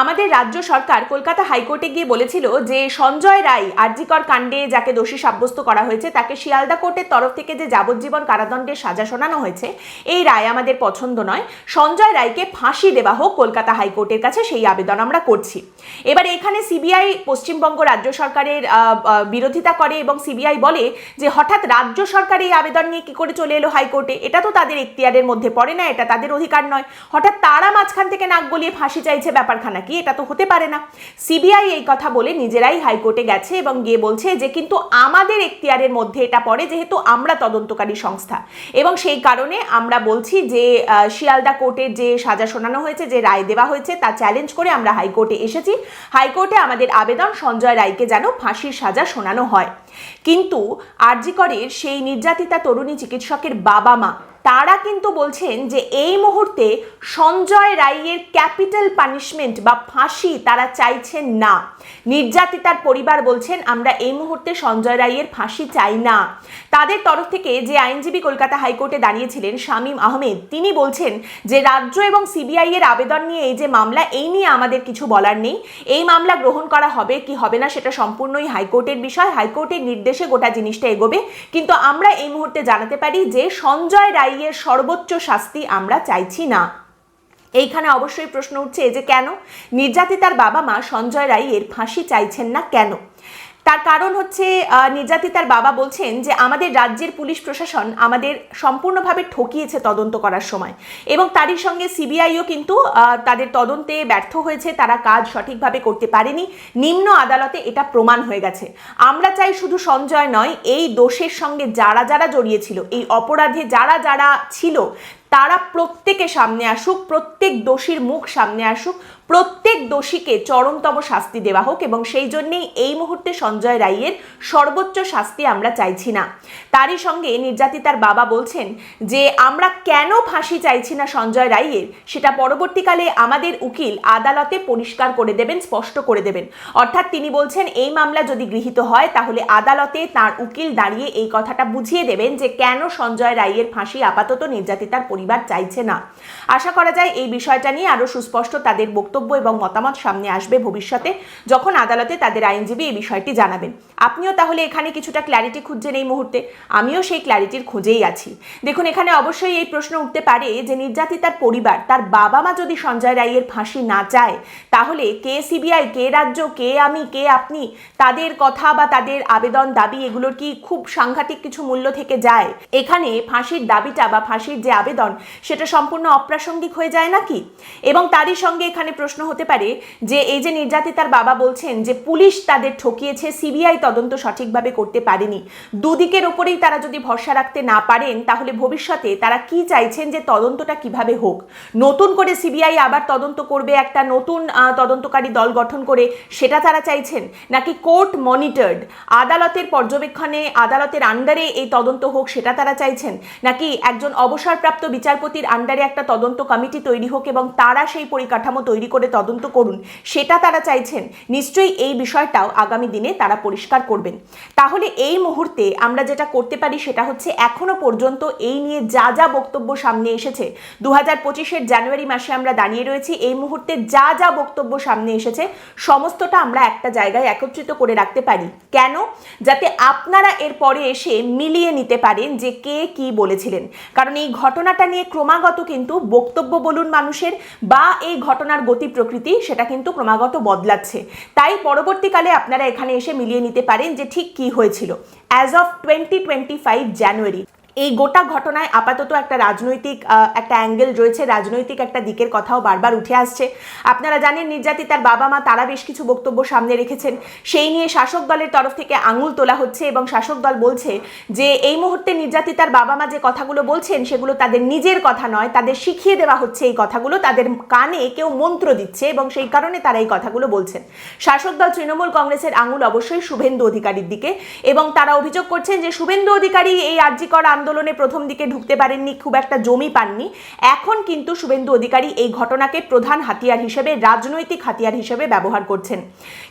আমাদের রাজ্য সরকার কলকাতা হাইকোর্টে গিয়ে বলেছিল যে সঞ্জয় রায় আরজিকর কাণ্ডে যাকে দোষী সাব্যস্ত করা হয়েছে, তাকে শিয়ালদা কোর্টের তরফ থেকে যে যাবজ্জীবন কারাদণ্ডের সাজা শোনানো হয়েছে, এই রায় আমাদের পছন্দ নয়। সঞ্জয় রায়কে ফাঁসি দেওয়া হোক কলকাতা হাইকোর্টের কাছে, সেই আবেদন আমরা করছি। এবার এখানে সিবিআই পশ্চিমবঙ্গ রাজ্য সরকারের বিরোধিতা করে এবং সিবিআই বলে যে হঠাৎ রাজ্য সরকার এই আবেদন নিয়ে কি করে চলে এলো হাইকোর্টে, এটা তো তাদের এখতিয়ারের মধ্যে পড়ে না, এটা তাদের অধিকার নয়। হঠাৎ তারা মাঝখান থেকে নাক গলিয়ে ফাঁসি চাইছে ব্যাপারখানা কি এটা তো হতে পারে না। সিবিআই এই কথা বলে নিজেরাই হাইকোর্টে গেছে এবং গিয়ে বলছে যে, কিন্তু আমাদের এখতিয়ারের মধ্যে এটা পড়ে যেহেতু আমরা তদন্তকারী সংস্থা। এবং সেই কারণে আমরা বলছি যে শিয়ালদা কোর্টের যে সাজা শোনানো হয়েছে, যে রায় দেওয়া হয়েছে, তা চ্যালেঞ্জ করে আমরা হাইকোর্টে এসেছি। হাইকোর্টে আমাদের আবেদন সঞ্জয় রায়কে যেন ফাঁসির সাজা শোনানো হয়। কিন্তু আরজিকরের সেই নির্যাতিতা তরুণী চিকিৎসকের বাবা মা, তারা কিন্তু বলছেন যে এই মুহূর্তে সঞ্জয় রায়ের ক্যাপিটাল পানিশমেন্ট বা ফাঁসি তারা চাইছেন না। নির্যাতিতার পরিবার বলছেন, আমরা এই মুহূর্তে সঞ্জয় রায়ের ফাঁসি চাই না। তাদের তরফ থেকে যে আইনজীবী কলকাতা হাইকোর্টে দাঁড়িয়েছিলেন শামীম আহমেদ, তিনি বলছেন যে রাজ্য এবং সিবিআই এর আবেদন নিয়ে এই যে মামলা, এই নিয়ে আমাদের কিছু বলার নেই। এই মামলা গ্রহণ করা হবে কি হবে না সেটা সম্পূর্ণই হাইকোর্টের বিষয়। হাইকোর্টের নির্দেশে গোটা জিনিসটা এগোবে। কিন্তু আমরা এই মুহূর্তে জানাতে পারি যে সঞ্জয় রায়ের সর্বোচ্চ শাস্তি আমরা চাইছি না। এইখানে অবশ্যই প্রশ্ন উঠছে এই যে কেন? নির্যাতিতার বাবা মা সঞ্জয় রায়ের ফাঁসি চাইছেন না কেন? তার কারণ হচ্ছে নির্যাতিতার বাবা বলছেন যে আমাদের রাজ্যের পুলিশ প্রশাসন আমাদের সম্পূর্ণভাবে ঠকিয়েছে তদন্ত করার সময়। এবং তারই সঙ্গে সিবিআইও কিন্তু তাদের তদন্তে ব্যর্থ হয়েছে, তারা কাজ সঠিকভাবে করতে পারেনি। নিম্ন আদালতে এটা প্রমাণ হয়ে গেছে। আমরা চাই শুধু সঞ্জয় নয়, এই দোষের সঙ্গে যারা যারা জড়িয়েছিল, এই অপরাধে যারা যারা ছিল, তারা প্রত্যেকে সামনে আসুক, প্রত্যেক দোষীর মুখ সামনে আসুক প্রত্যেক দোষীকে চরমতম শাস্তি দেওয়া হোক এবং সেই জন্যেই এই মুহূর্তে সঞ্জয় রায়ের সর্বোচ্চ শাস্তি আমরা চাইছি না। তারই সঙ্গে নির্যাতিতার বাবা বলছেন যে, আমরা কেন ফাঁসি চাইছি না সঞ্জয় রায়ের সেটা পরবর্তীকালে আমাদের উকিল আদালতে পরিষ্কার করে দেবেন, স্পষ্ট করে দেবেন। অর্থাৎ তিনি বলছেন, এই মামলা যদি গৃহীত হয়, তাহলে আদালতে তার উকিল দাঁড়িয়ে এই কথাটা বুঝিয়ে দেবেন যে, কেন সঞ্জয় রায়ের ফাঁসি আপাতত নির্যাতিতার পরিবার চাইছে না। আশা করা যায় এই বিষয়টা নিয়ে আরও সুস্পষ্ট তাদের বক্তব্য এবং মতামত সামনে আসবে ভবিষ্যতে যখন আদালতে তাদের আইনজীবী এই বিষয়টি জানাবেন। আপনিও তাহলে এখানে কিছুটা ক্ল্যারিটি খুঁজছেন এই মুহূর্তে? আমিও সেই ক্ল্যারিটির খুঁজেই আছি। দেখুন, এখানে অবশ্যই এই প্রশ্ন উঠতে পারে যে নির্যাতিতার পরিবার, তার বাবা মা যদি সঞ্জয় রায়ের ফাঁসি না চায়, তাহলে কে সিবিআই, কে রাজ্য, কে আমি, কে আপনি, তাদের কথা বা তাদের আবেদন দাবি এগুলোর কি খুব সাংঘাতিক কিছু মূল্য থেকে যায়? এখানে ফাঁসির দাবিটা বা ফাঁসির যে আবেদন, সেটা সম্পূর্ণ অপ্রাসঙ্গিক হয়ে যায় নাকি? এবং তারই সঙ্গে এখানে প্রশ্ন হতে পারে যে এই যে নির্যাতিতার বাবা বলছেন যে পুলিশ তাদের ঠকিয়েছে, সিবিআই তদন্ত সঠিকভাবে করতে পারেনি। দুদিকের ওপরেই তারা যদি ভরসা রাখতে না পারেন, তাহলে ভবিষ্যতে তারা কি চাইছেন যে তদন্তটা কীভাবে হোক? নতুন করে সিবিআই আবার তদন্ত করবে, একটা নতুন তদন্তকারী দল গঠন করে, সেটা তারা চাইছেন? নাকি কোর্ট মনিটর্ড? আদালতের পর্যবেক্ষণে, আদালতের আন্ডারে এই তদন্ত হোক, সেটা তারা চাইছেন? নাকি একজন অবসরপ্রাপ্ত বিচারপতির আন্ডারে একটা তদন্ত কমিটি তৈরি হোক এবং তারা সেই পরিকাঠামো তৈরি করে তদন্ত করুন, সেটা তারা চাইছেন। নিশ্চয়ই এই বিষয়টাও আগামী দিনে তারা পরিষ্কার করবেন। তাহলে এই মুহূর্তে আমরা যেটা করতে পারি সেটা হচ্ছে এখনও পর্যন্ত এই নিয়ে যা যা বক্তব্য সামনে এসেছে দু হাজার পঁচিশের জানুয়ারি মাসে আমরা দাঁড়িয়ে রয়েছি, এই মুহূর্তে যা যা বক্তব্য সামনে এসেছে, সমস্তটা আমরা একটা জায়গায় একত্রিত করে রাখতে পারি। কেন? যাতে আপনারা এর পরে এসে মিলিয়ে নিতে পারেন যে কে কি বলেছিলেন। কারণ এই ঘটনাটা নিয়ে ক্রমাগত কিন্তু বক্তব্য বলুন মানুষের, বা এই ঘটনার গতি প্রকৃতি, সেটা কিন্তু ক্রমাগত বদলাচ্ছে। তাই পরবর্তীকালে আপনারা এখানে এসে মিলিয়ে নিতে পারেন যে ঠিক কি হয়েছিল। As of twenty twenty five January এই গোটা ঘটনায় আপাতত একটা রাজনৈতিক একটা অ্যাঙ্গেল রয়েছে। রাজনৈতিক একটা দিকের কথাও বারবার উঠে আসছে। আপনারা জানেন নির্যাতিতার বাবা মা, তারা বেশ কিছু বক্তব্য সামনে রেখেছেন। সেই নিয়ে শাসক দলের তরফ থেকে আঙুল তোলা হচ্ছে এবং শাসক দল বলছে যে, এই মুহূর্তে নির্যাতিতার বাবা মা যে কথাগুলো বলছেন, সেগুলো তাদের নিজের কথা নয়, তাদের শিখিয়ে দেওয়া হচ্ছে এই কথাগুলো, তাদের কানে কেউ মন্ত্র দিচ্ছে এবং সেই কারণে তারা এই কথাগুলো বলছেন। শাসক দল তৃণমূল কংগ্রেসের আঙুল অবশ্যই শুভেন্দু অধিকারীর দিকে এবং তারা অভিযোগ করছেন যে, শুভেন্দু অধিকারী এই আর্যিকর আন্দোলন আন্দোলনে প্রথম দিকে ঢুকতে পারেননি, খুব একটা জমি পাননি। এখন কিন্তু শুভেন্দু অধিকারী এই ঘটনাকে প্রধান হাতিয়ার হিসেবে, রাজনৈতিক হাতিয়ার হিসেবে ব্যবহার করছেন।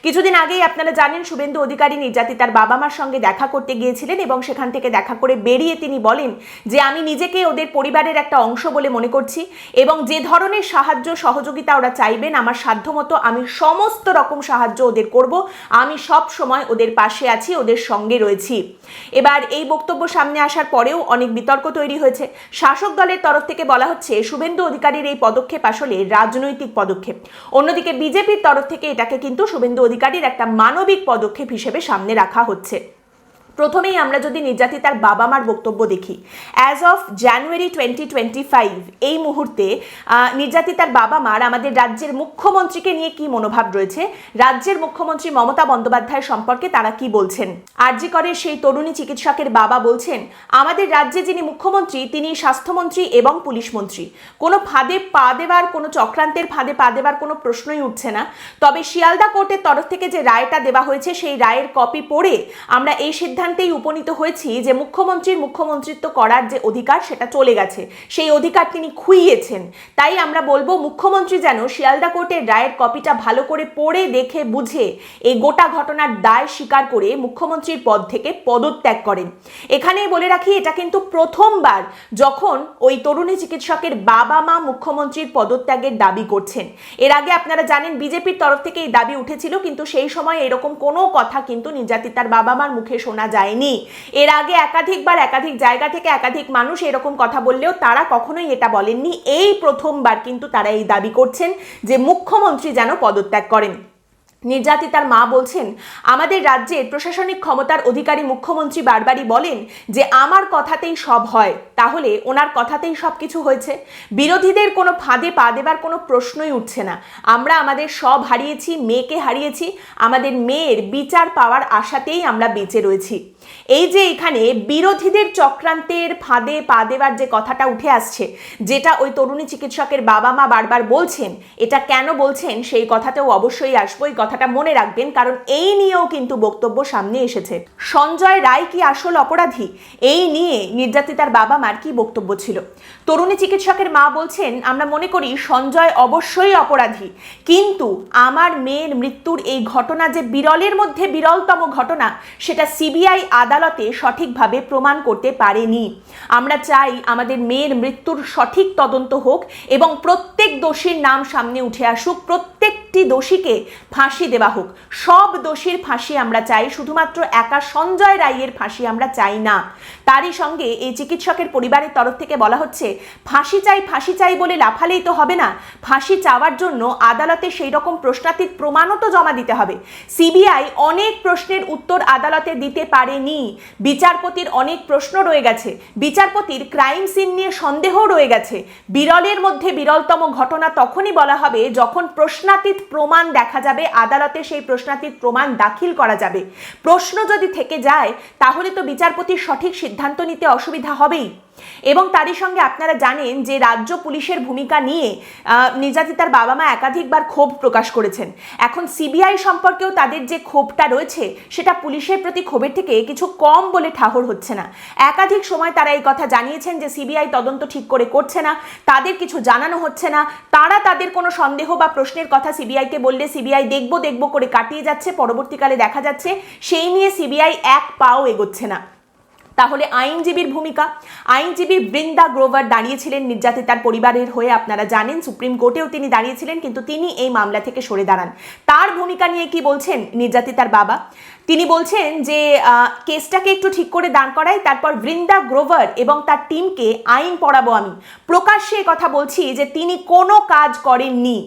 কিছুদিন আগেই আপনারা জানেন, শুভেন্দু অধিকারী নির্যাতিতার বাবা মার সঙ্গে দেখা করতে গিয়েছিলেন এবং সেখান থেকে দেখা করে বেরিয়ে তিনি বলেন যে, আমি নিজেকে ওদের পরিবারের একটা অংশ বলে মনে করছি এবং যে ধরনের সাহায্য, সহযোগিতা ওরা চাইবেন, আমার সাধ্যমতো আমি সমস্ত রকম সাহায্য ওদের করব, আমি সব সময় ওদের পাশে আছি, ওদের সঙ্গে রয়েছি। এবার এই বক্তব্য সামনে আসার পরেও অনেক বিতর্ক তৈরি হয়েছে। শাসক দলের তরফ থেকে বলা হচ্ছে, শুভেন্দু অধিকারীর এই পদক্ষেপ আসলে রাজনৈতিক পদক্ষেপ। অন্যদিকে বিজেপির তরফ থেকে এটাকে কিন্তু শুভেন্দু অধিকারীর একটা মানবিক পদক্ষেপ হিসেবে সামনে রাখা হচ্ছে। প্রথমেই আমরা যদি নির্যাতিতার বাবা মার বক্তব্য দেখি। As of January twenty twenty five এই মুহূর্তে আহ, নির্যাতিতার বাবা মার আমাদের রাজ্যের মুখ্যমন্ত্রীকে নিয়ে কি মনোভাব রয়েছে? রাজ্যের মুখ্যমন্ত্রী মমতা বন্দ্যোপাধ্যায় সম্পর্কে তারা কি বলছেন? আরজি করের সেই তরুণী চিকিৎসকের বাবা বলছেন আমাদের রাজ্যে যিনি মুখ্যমন্ত্রী তিনি স্বাস্থ্যমন্ত্রী এবং পুলিশ মন্ত্রী। কোনো ফাঁদে পা দেওয়ার কোনো চক্রান্তের ফাঁদে পা দেওয়ার কোনো প্রশ্নই উঠছে না। তবে শিয়ালদা কোর্টের তরফ থেকে যে রায়টা দেওয়া হয়েছে সেই রায়ের কপি পড়ে আমরা এই সিদ্ধান্তেই উপনীত হয়েছি যে মুখ্যমন্ত্রীর মুখ্যমন্ত্রিত্ব করার যে অধিকার সেটা চলে গেছে। সেই অধিকার তিনি খুইয়েছেন। তাই আমরা বলব, মুখ্যমন্ত্রী যেন শিয়ালদা কোর্টের রায়ের কপিটা ভালো করে পড়ে, দেখে, বুঝে এই গোটা ঘটনার দায় স্বীকার করে মুখ্যমন্ত্রীর পদ থেকে পদত্যাগ করেন। এখানেই বলে রাখি, এটা কিন্তু প্রথমবার যখন ওই তরুণী চিকিৎসকের বাবা মা মুখ্যমন্ত্রীর পদত্যাগের দাবি করছেন। এর আগে আপনারা জানেন, বিজেপির তরফ থেকে এই দাবি উঠেছিল, কিন্তু সেই সময় এরকম কোনো কথা কিন্তু নির্যাতিতার বাবা মার মুখে শোনা যায়নি। এর আগে একাধিকবার, একাধিক জায়গা থেকে একাধিক মানুষ এরকম কথা বললেও তারা কখনোই এটা বলেননি। এই প্রথমবার কিন্তু তারা এই দাবি করছেন যে মুখ্যমন্ত্রী যেন পদত্যাগ করেন। নির্যাতিতার মা বলছেন, আমাদের রাজ্যের প্রশাসনিক ক্ষমতার অধিকারী মুখ্যমন্ত্রী বারবারই বলেন যে আমার কথাতেই সব হয়। তাহলে ওনার কথাতেই সব কিছু হয়েছে। বিরোধীদের কোনো ফাঁদে পা দেবার কোনো প্রশ্নই উঠছে না। আমরা আমাদের সব হারিয়েছি, মেয়েকে হারিয়েছি। আমাদের মেয়ের বিচার পাওয়ার আশাতেই আমরা বেঁচে রয়েছি। এই যে এখানে বিরোধীদের চক্রান্তের ফাঁদে পা দেওয়ার যে কথাটা উঠে আসছে, যেটা ওই তরুণী চিকিৎসকের বাবা মা বারবার বলছেন, এটা কেন বলছেন সেই কথাতেও অবশ্যই আসব, এই কথাটা মনে রাখবেন, কারণ এই নিয়েও কিন্তু বক্তব্য সামনে এসেছে। সঞ্জয় রায় কি আসল অপরাধী? এই নিয়ে নির্যাতিতার বাবা মার কি বক্তব্য ছিল? তরুণী চিকিৎসকের মা বলছেন, আমরা মনে করি সঞ্জয় অবশ্যই অপরাধী, কিন্তু আমার মেয়ের মৃত্যুর এই ঘটনা যে বিরলের মধ্যে বিরলতম ঘটনা, সেটা সিবিআই আদালতে সঠিকভাবে প্রমাণ করতে পারেনি। আমরা চাই আমাদের মেয়ের মৃত্যুর সঠিক তদন্ত হোক এবং প্রত্যেক দোষীর নাম সামনে উঠে আসুক প্রত্যেকটি দোষীকে ফাঁসি দেওয়া হোক। সব দোষীর ফাঁসি আমরা চাই, শুধুমাত্র একা সঞ্জয় রায়ের ফাঁসি আমরা চাই না। তারই সঙ্গে এই চিকিৎসকের পরিবারের তরফ থেকে বলা হচ্ছে, ফাঁসি চাই ফাঁসি চাই বলে লাফালেই তো হবে না। ফাঁসি চাওয়ার জন্য আদালতে সেই রকম প্রশ্নাতীত প্রমাণও তো জমা দিতে হবে। সিবিআই অনেক প্রশ্নের উত্তর আদালতে দিতে পারেনি। বিচারপতির অনেক প্রশ্ন রয়ে গেছে। বিচারপতির ক্রাইম সিন নিয়ে সন্দেহ রয়ে গেছে। বিরলের মধ্যে বিরলতম ঘটনা তখনই বলা হবে যখন প্রশ্নাতীত প্রমাণ দেখা যাবে, আদালতে সেই প্রশ্নাতীত প্রমাণ দাখিল করা যাবে। প্রশ্ন যদি থেকে যায়, তাহলে তো বিচারপতির সঠিক সিদ্ধান্ত নিতে অসুবিধা হবেই। এবং তারই সঙ্গে আপনারা জানেন যে রাজ্য পুলিশের ভূমিকা নিয়ে নির্যাতিতার বাবা মা একাধিকবার ক্ষোভ প্রকাশ করেছেন। এখন সিবিআই সম্পর্কেও তাদের যে ক্ষোভটা রয়েছে, সেটা পুলিশের প্রতি ক্ষোভের থেকে কিছু কম বলে ঠাহর হচ্ছে না। একাধিক সময় তারা এই কথা জানিয়েছেন যে সিবিআই তদন্ত ঠিক করে করছে না, তাদের কিছু জানানো হচ্ছে না। তারা তাদের কোনো সন্দেহ বা প্রশ্নের কথা সিবিআইকে বললে সিবিআই দেখব দেখব করে কাটিয়ে যাচ্ছে, পরবর্তীকালে দেখা যাচ্ছে সেই নিয়ে সিবিআই এক পাও এগোচ্ছে না। তাহলে আইনজীবীর ভূমিকা। আইনজীবী বৃন্দা গ্রোভার দাঁড়িয়েছিলেন নির্যাতিতার পরিবারের হয়ে, আপনারা জানেন, সুপ্রিম কোর্টেও তিনি দাঁড়িয়েছিলেন, কিন্তু তিনি এই মামলা থেকে সরে দাঁড়ান। তার ভূমিকা নিয়ে কি বলছেন নির্যাতিতার বাবা? তিনি বলছেন যে কেসটাকে একটু ঠিক করে দাঁড় করাই, তারপর বৃন্দা গ্রোভার এবং তার টিমকে আইন পড়াবো আমি। প্রকাশ্যে কথা বলছি যে, তিনি কোনো কাজ করেননি।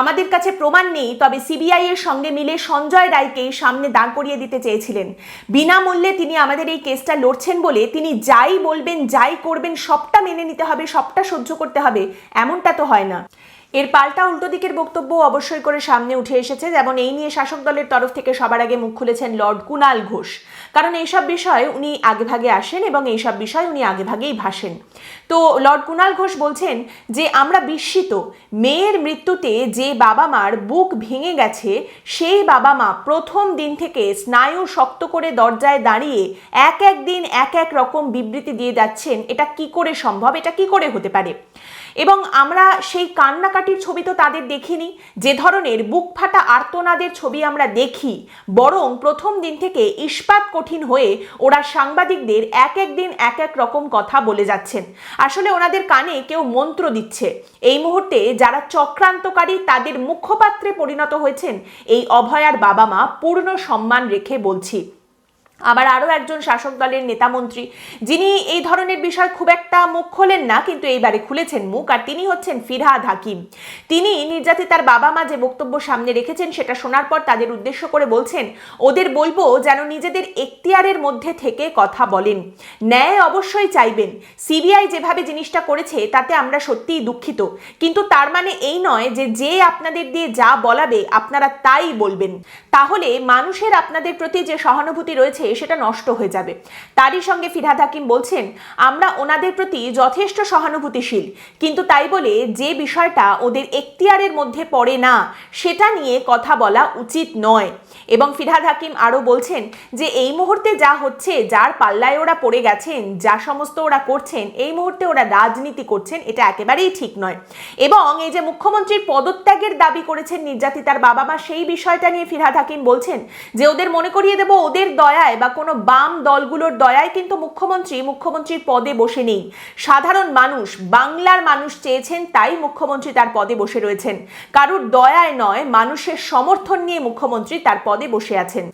আমাদের কাছে প্রমাণ নেই, তবে সিবিআই এর সঙ্গে মিলে সঞ্জয় রায়কে সামনে দাঁড় করিয়ে দিতে চেয়েছিলেন। বিনামূল্যে তিনি আমাদের এই কেসটা লড়ছেন বলে তিনি যাই বলবেন, যাই করবেন, সবটা মেনে নিতে হবে, সবটা সহ্য করতে হবে, এমনটা তো হয় না। এর পাল্টা উল্টো দিকের বক্তব্য অবশ্যই করে সামনে উঠে এসেছে, যেমন এই নিয়ে শাসক দলের তরফ থেকে সবার আগে মুখ খুলেছেন লর্ড কুনাল ঘোষ। কারণ এইসব বিষয়ে উনি আগেভাগে আসেন এবং এইসব বিষয়ে উনি আগেভাগেই ভাসেন। তো লর্ড কুনাল ঘোষ বলছেন যে, আমরা বিস্মিত। মেয়ের মৃত্যুতে যে বাবা মার বুক ভেঙে গেছে, সেই বাবা মা প্রথম দিন থেকে স্নায়ু শক্ত করে দরজায় দাঁড়িয়ে এক এক দিন এক এক রকম বিবৃতি দিয়ে যাচ্ছেন। এটা কি করে সম্ভব? এটা কি করে হতে পারে? এবং আমরা সেই কান্নাকাটির ছবি তো তাদের দেখিনি। যে ধরনের বুক ফাটা আর্তনাদের ছবি আমরা দেখি, বরং প্রথম দিন থেকে ইস্পাত কঠিন হয়ে ওরা সাংবাদিকদের এক এক দিন এক এক রকম কথা বলে যাচ্ছেন। আসলে ওনাদের কানে কেউ মন্ত্র দিচ্ছে। এই মুহূর্তে যারা চক্রান্তকারী, তাদের মুখপাত্রে পরিণত হয়েছেন এই অভয়ার বাবা মা, পূর্ণ সম্মান রেখে বলছি। আবার আরও একজন শাসক দলের নেতামন্ত্রী যিনি এই ধরনের বিষয় খুব একটা মুখ খোলেন না, কিন্তু এইবারে খুলেছেন মুখ, আর তিনি হচ্ছেন ফিরহাদ হাকিম। তিনি নির্যাতিতার বাবা মা যে বক্তব্য সামনে রেখেছেন, সেটা শোনার পর তাদের উদ্দেশ্য করে বলছেন, ওদের বলব যেন নিজেদের এখতিয়ারের মধ্যে থেকে কথা বলেন। ন্যায় অবশ্যই চাইবেন। সিবিআই যেভাবে জিনিসটা করেছে, তাতে আমরা সত্যিই দুঃখিত। কিন্তু তার মানে এই নয় যে যে আপনাদের দিয়ে যা বলাবে, আপনারা তাই বলবেন। তাহলে মানুষের আপনাদের প্রতি যে সহানুভূতি রয়েছে সেটা নষ্ট হয়ে যাবে। তারই সঙ্গে ফিরহাদ হাকিম বলছেন, আমরা ওনাদের প্রতি যথেষ্ট সহানুভূতিশীল। কিন্তু তাই বলে যে বিষয়টা ওদের এখতিয়ারের মধ্যে পড়ে না, সেটা নিয়ে কথা বলা উচিত নয়। এবং ফিরহাদ হাকিম আরও বলছেন যে, এই মুহূর্তে যা হচ্ছে, যার পাল্লায় ওরা পড়ে গেছেন, যা সমস্ত ওরা করছেন, এই মুহূর্তে ওরা রাজনীতি করছেন, এটা একেবারেই ঠিক নয়। এবং এই যে মুখ্যমন্ত্রীর পদত্যাগের দাবি করেছেন নির্যাতিতার বাবা মা, সেই বিষয়টা নিয়ে ফিরহাদ হাকিম বলছেন যে, ওদের মনে করিয়ে দেব, ওদের দয়ায় বা কোনো বাম দলগুলোর দয়ায় কিন্তু মুখ্যমন্ত্রী মুখ্যমন্ত্রীর পদে বসে নেই। সাধারণ মানুষ, বাংলার মানুষ চেয়েছেন তাই মুখ্যমন্ত্রী তার পদে বসে রয়েছেন। কারুর দয়ায় নয়, মানুষের সমর্থন নিয়ে মুখ্যমন্ত্রী তার পদে বসে আছেন।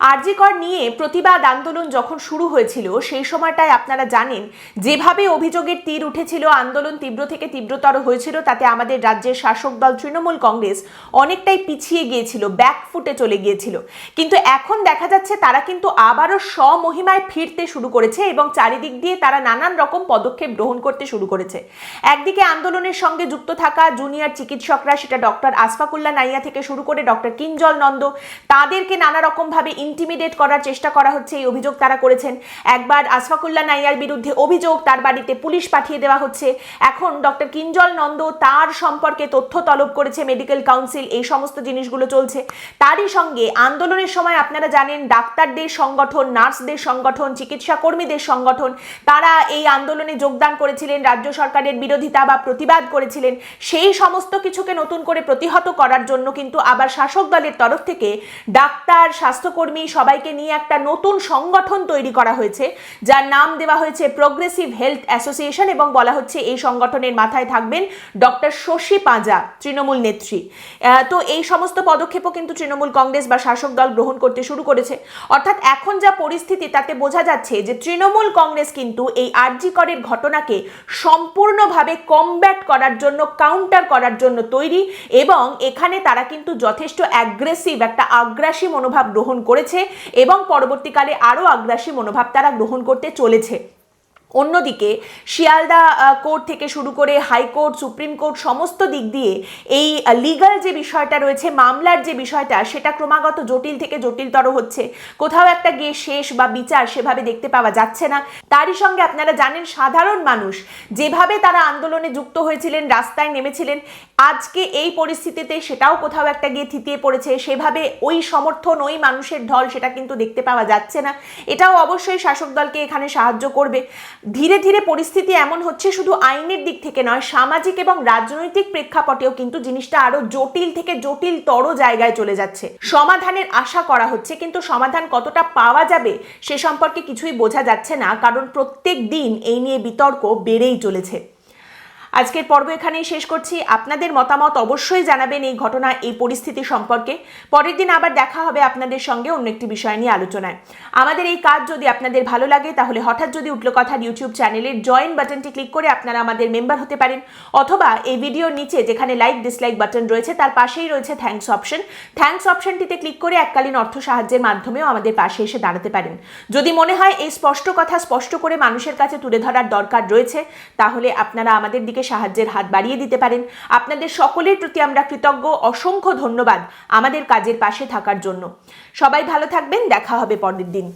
আরজিকর নিয়ে প্রতিবাদ আন্দোলন যখন শুরু হয়েছিল, সেই সময়টায় আপনারা জানেন, যেভাবে অভিযোগের তীর উঠেছিল, আন্দোলন তীব্র থেকে তীব্রতর হয়েছিল, তাতে আমাদের রাজ্যের শাসক দল তৃণমূল কংগ্রেস অনেকটাই পিছিয়ে গিয়েছিল ব্যাকফুটে চলে গিয়েছিল। কিন্তু এখন দেখা যাচ্ছে তারা কিন্তু আবারও স্বমহিমায় ফিরতে শুরু করেছে এবং চারিদিক দিয়ে তারা নানান রকম পদক্ষেপ গ্রহণ করতে শুরু করেছে। একদিকে আন্দোলনের সঙ্গে যুক্ত থাকা জুনিয়র চিকিৎসকরা, সেটা ডক্টর আসফাকুল্লা নাইয়া থেকে শুরু করে ডক্টর কিঞ্জল নন্দ, তাদেরকে নানা রকমভাবে ইন্টিমিডেট করার চেষ্টা করা হচ্ছে, এই অভিযোগ তারা করেছেন। একবার আসফাকুল্লা নাইয়ার বিরুদ্ধে অভিযোগ, তার বাড়িতে পুলিশ পাঠিয়ে দেওয়া হচ্ছে। এখন ডক্টর কিঞ্জল নন্দ তার সম্পর্কে তথ্য তলব করেছে মেডিকেল কাউন্সিল, এই সমস্ত জিনিসগুলো চলছে। তারই সঙ্গে আন্দোলনের সময় আপনারা জানেন, ডাক্তারদের সংগঠন, নার্সদের সংগঠন, চিকিৎসা কর্মীদের সংগঠন, তারা এই আন্দোলনে যোগদান করেছিলেন, রাজ্য সরকারের বিরোধিতা বা প্রতিবাদ করেছিলেন। সেই সমস্ত কিছুকে নতুন করে প্রতিহত করার জন্য কিন্তু আবার শাসক দলের তরফ থেকে ডাক্তার, স্বাস্থ্যকর্মী সবাইকে নিয়ে একটা নতুন সংগঠন তৈরি করা হয়েছে, যার নাম দেওয়া হয়েছে প্রোগ্রেসিভ হেলথ অ্যাসোসিয়েশন এবং বলা হচ্ছে এই সংগঠনের মাথায় থাকবেন ডক্টর শশী পাঁজা, তৃণমূল নেত্রী। তো এই সমস্ত পদক্ষেপও কিন্তু তৃণমূল কংগ্রেস বা শাসক দল গ্রহণ করতে শুরু করেছে। অর্থাৎ এখন যা পরিস্থিতি, তাতে বোঝা যাচ্ছে যে তৃণমূল কংগ্রেস কিন্তু এই আরজি করের ঘটনাকে সম্পূর্ণভাবে কমব্যাট করার জন্য কাউন্টার করার জন্য তৈরি এবং এখানে তারা কিন্তু যথেষ্ট অ্যাগ্রেসিভ একটা আগ্রাসী মনোভাব গ্রহণ করেছে। এবং পরবর্তীকালে আরও আগ্রাসী মনোভাব তারা গ্রহণ করতে চলেছে। অন্যদিকে শিয়ালদা কোর্ট থেকে শুরু করে হাইকোর্ট, সুপ্রিম কোর্ট সমস্ত দিক দিয়ে এই লিগাল যে বিষয়টা রয়েছে, মামলার যে বিষয়টা, সেটা ক্রমাগত জটিল থেকে জটিলতর হচ্ছে। কোথাও একটা গিয়ে শেষ বা বিচার সেভাবে দেখতে পাওয়া যাচ্ছে না। তারই সঙ্গে আপনারা জানেন, সাধারণ মানুষ যেভাবে তারা আন্দোলনে যুক্ত হয়েছিলেন, রাস্তায় নেমেছিলেন, আজকে এই পরিস্থিতিতে সেটাও কোথাও একটা গিয়ে থিতিয়ে পড়েছে। সেভাবে ওই সমর্থন, ওই মানুষের ঢল সেটা কিন্তু দেখতে পাওয়া যাচ্ছে না। এটাও অবশ্যই শাসক দলকে এখানে সাহায্য করবে। ধীরে ধীরে পরিস্থিতি এমন হচ্ছে, শুধু আইনের দিক থেকে নয়, সামাজিক এবং রাজনৈতিক প্রেক্ষাপটেও কিন্তু জিনিসটা আরও জটিল থেকে জটিলতর জায়গায় চলে যাচ্ছে। সমাধানের আশা করা হচ্ছে, কিন্তু সমাধান কতটা পাওয়া যাবে সে সম্পর্কে কিছুই বোঝা যাচ্ছে না, কারণ প্রত্যেক দিন এই নিয়ে বিতর্ক বেড়েই চলেছে। আজকের পর্ব এখানেই শেষ করছি। আপনাদের মতামত অবশ্যই জানাবেন এই ঘটনা, এই পরিস্থিতি সম্পর্কে। পরের দিন আবার দেখা হবে আপনাদের সঙ্গে অন্য একটি বিষয় নিয়ে আলোচনায়। আমাদের এই কাজ যদি আপনাদের ভালো লাগে, তাহলে হঠাৎ যদি উঠল কথার ইউটিউব চ্যানেলের জয়েন বাটনটি ক্লিক করে আপনারা আমাদের মেম্বার হতে পারেন। অথবা এই ভিডিওর নিচে যেখানে লাইক ডিসলাইক বাটন রয়েছে, তার পাশেই রয়েছে থ্যাঙ্কস অপশন থ্যাঙ্কস অপশনটিতে ক্লিক করে এককালীন অর্থ সাহায্যের মাধ্যমেও আমাদের পাশে এসে দাঁড়াতে পারেন। যদি মনে হয় এই স্পষ্ট কথা স্পষ্ট করে মানুষের কাছে তুলে ধরার দরকার রয়েছে, তাহলে আপনারা আমাদের দিকে আমাদেরকে সাহায্যের হাত বাড়িয়ে দিতে পারেন। আপনাদের সকলের প্রতি আমরা কৃতজ্ঞ, অসংখ্য ধন্যবাদ আমাদের কাজের পাশে থাকার জন্য। সবাই ভালো থাকবেন, দেখা হবে পরের দিন।